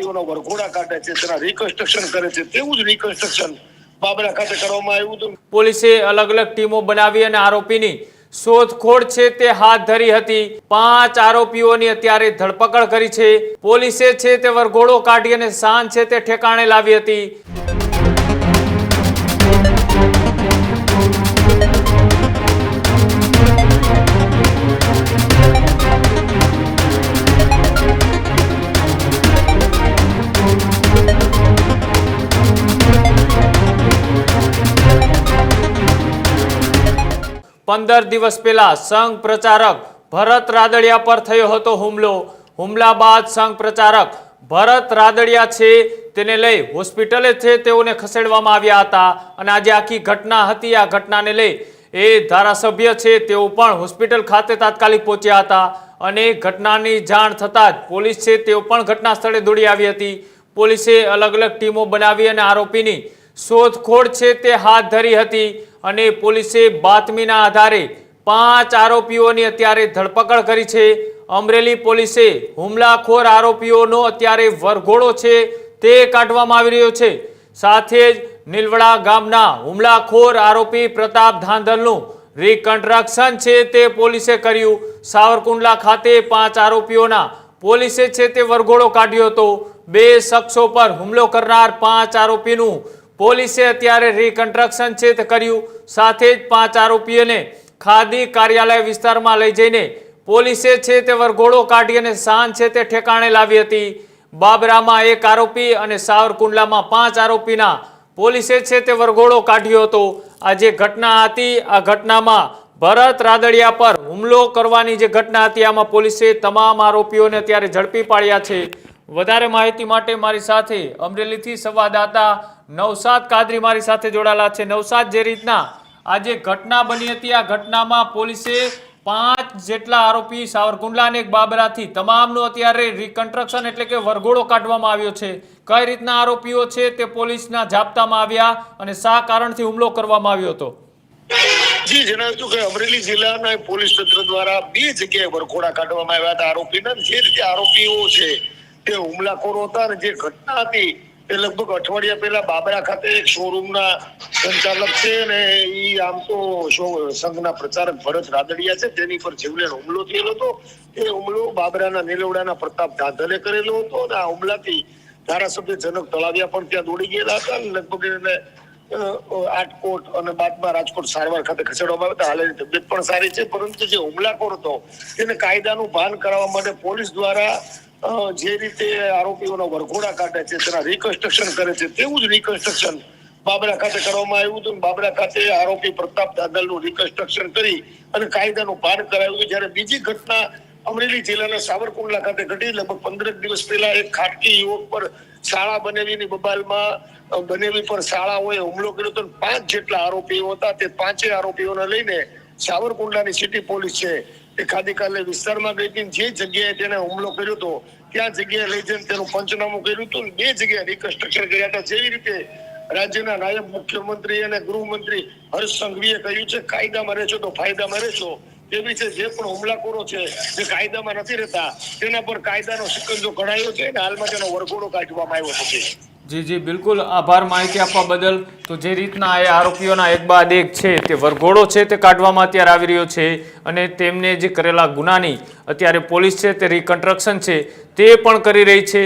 આરોપીઓનો વરઘોડા કાઢે છે, તેના રિકન્સ્ટ્રક્શન કરે છે, તેવું જ રિકન્સ્ટ્રક્શન બાબરા ખાતે કરવામાં આવ્યું હતું. પોલીસે અલગ અલગ ટીમો બનાવી અને આરોપીની શોધખોળ છે તે હાથ ધરી હતી. પાંચ આરોપીઓની અત્યારે ધરપકડ કરી છે. પોલીસે છે તે વરઘોડો કાઢી અને સાંજ છે તે ઠેકાણે લાવી હતી. પંદર દિવસ પહેલા સંઘ પ્રચારક ભરત રાદડિયા પર થયો હતો હુમલો. હુમલા બાદ સંઘ પ્રચારક ભરત રાદડિયા છે તેને લઈ હોસ્પિટલે છે તેઓને ખસેડવામાં આવ્યા હતા અને આજે આખી ઘટના હતી. આ ઘટનાને લઈ એ ધારાસભ્ય છે તેઓ પણ હોસ્પિટલ ખાતે તાત્કાલિક પહોંચ્યા હતા અને ઘટનાની જાણ થતાં જ પોલીસ છે તેઓ પણ ઘટના સ્થળે દોડી આવી હતી. પોલીસે અલગ અલગ ટીમો બનાવી અને આરોપીની શોધખોળ છે તે હાથ ધરી હતી અને પોલીસે બાતમીના આધારે પાંચ આરોપીઓની અત્યારે ધરપકડ કરી છે. અમરેલી પોલીસે હુમલાખોર આરોપીઓનો અત્યારે વરઘોડો છે તે કાઢવામાં આવી રહ્યો છે. સાથે જ નીલવડા ગામના હુમલાખોર આરોપી પ્રતાપ ધાંધલનું રિકન્સ્ટ્રક્શન છે તે પોલીસે કર્યું. સાવરકુંડલા ખાતે પાંચ આરોપીઓના પોલીસે છે તે વરઘોડો કાઢ્યો હતો. બે શખ્સો પર હુમલો કરનાર પાંચ આરોપીનું પોલીસે અત્યારે રિકન્સ્ટ્રક્શન છે કર્યું. સાથે જ પાંચ આરોપીઓને ખાદી કાર્યાલય વિસ્તારમાં લઈ જઈને પોલીસે છે તે વરઘોડો કાઢી અને શાન છે તે ઠેકાણે લાવી હતી. બાબરામાં એક આરોપી અને સાવરકુંડલામાં પાંચ આરોપીના પોલીસે છે તે વરઘોડો કાઢ્યો હતો. આ જે ઘટના હતી, આ ઘટનામાં ભરત રાદડિયા પર હુમલો કરવાની જે ઘટના હતી, આમાં પોલીસે તમામ આરોપીઓને અત્યારે ઝડપી પાડ્યા છે. વધારે માહિતી માટે મારી સાથે અમરેલીથી સંવાદદાતા નવસાદ કાદરી મારી સાથે જોડાયેલા છે. નવસાદ જે રીતના આ જે ઘટના બની હતી, આ ઘટનામાં પોલીસે પાંચ જેટલા આરોપી સાવરકુંડલા અને બાબરાથી, તમામનું અત્યારે રિકન્સ્ટ્રક્શન એટલે કે વરઘોડો કાઢવામાં આવ્યો છે. કઈ રીતના આરોપીઓ છે તે પોલીસના જાપ્તામાં આવ્યા અને શા કારણથી હુમલો કરવામાં આવ્યો હતો? જી, જણાવ્યું કે અમરેલી જિલ્લાના પોલીસ તંત્ર દ્વારા બે જગ્યાએ વરઘોડા કાઢવામાં આવ્યા હતા. આરોપીના જે રીતે આરોપીઓ છે તે હુમલાખોરો હતા અને જે ઘટના હતી એ લગભગ અઠવાડિયા પહેલા બાબરા ખાતે એક શોરૂમના સંચાલક છે અને એ આમ તો સંઘના પ્રચારક ભરત રાદડિયા છે, તેની પર જીવલેણ હુમલો થયેલો હતો, એ હુમલો બાબરાના નીલવડાના પ્રતાપ ધાંધલે કરેલો હતો અને આ હુમલાથી ધારાસભ્ય જનક તળાવિયા પણ ત્યાં દોડી ગયેલા હતા અને લગભગ એને આટકોટ અને બાદમાં રાજકોટ સારવાર ખાતે ખસેડવામાં આવ્યા હાલ એની તબિયત પણ સારી છે, પરંતુ જે હુમલાખોર હતો તેને કાયદાનું ભાન કરાવવા માટે પોલીસ દ્વારા જે રીતે આરોપીઓનો વરઘોડા કાઢે છે, તેના રિકન્સ્ટ્રક્શન કરે છે, તેવું જ રિકન્સ્ટ્રક્શન બાબરા ખાતે કરવામાં આવ્યું હતું. બાબરા ખાતે આરોપી પ્રતાપ દાદલનું રિકન્સ્ટ્રક્શન કરી અને કાયદાનું ભાન કરાવ્યું. જ્યારે બીજી ઘટના અમરેલી જિલ્લાના સાવરકુંડલા ખાતે ઘટી. લગભગ પંદર દિવસ પહેલા એક ખાટકી યુવક પર શાળા બનેવીની બબાલમાં બનેવી પર શાળાઓએ હુમલો કર્યો હતો. પાંચ જેટલા આરોપીઓ હતા. તે પાંચે આરોપીઓને લઈને સાવરકુંડલાની સિટી પોલીસ છે. એ ખાદી કાર્યાલય વિસ્તારમાં ગઈ હતી જે જગ્યાએ તેને હુમલો કર્યો હતો, ત્યાં જગ્યાએ લઈ જઈને તેનું પંચનામું કર્યું હતું બે જગ્યાએ રિકન્સ્ટ્રક્શન કર્યા હતા. જેવી રીતે રાજ્યના નાયબ મુખ્યમંત્રી અને ગૃહમંત્રી હર્ષ સંઘવીએ કહ્યું છે, કાયદામાં રહેશો તો ફાયદામાં રહેશો. તેવી છે જે પણ હુમલાખોરો છે, જે કાયદામાં નથી રહેતા, તેના પર કાયદાનો સિકંજો કઢાયો છે અને હાલમાં તેનો વરઘોડો કાઢવામાં આવ્યો છે. જી જી, બિલકુલ. આભાર માહિતી આપવા બદલ. તો જે રીતના એ આરોપીઓના એક બાદ એક છે, તે વરઘોડો છે તે કાઢવામાં અત્યારે આવી રહ્યો છે અને તેમને જે કરેલા ગુનાની, અત્યારે પોલીસ છે તે રિકન્સ્ટ્રક્શન છે તે પણ કરી રહી છે.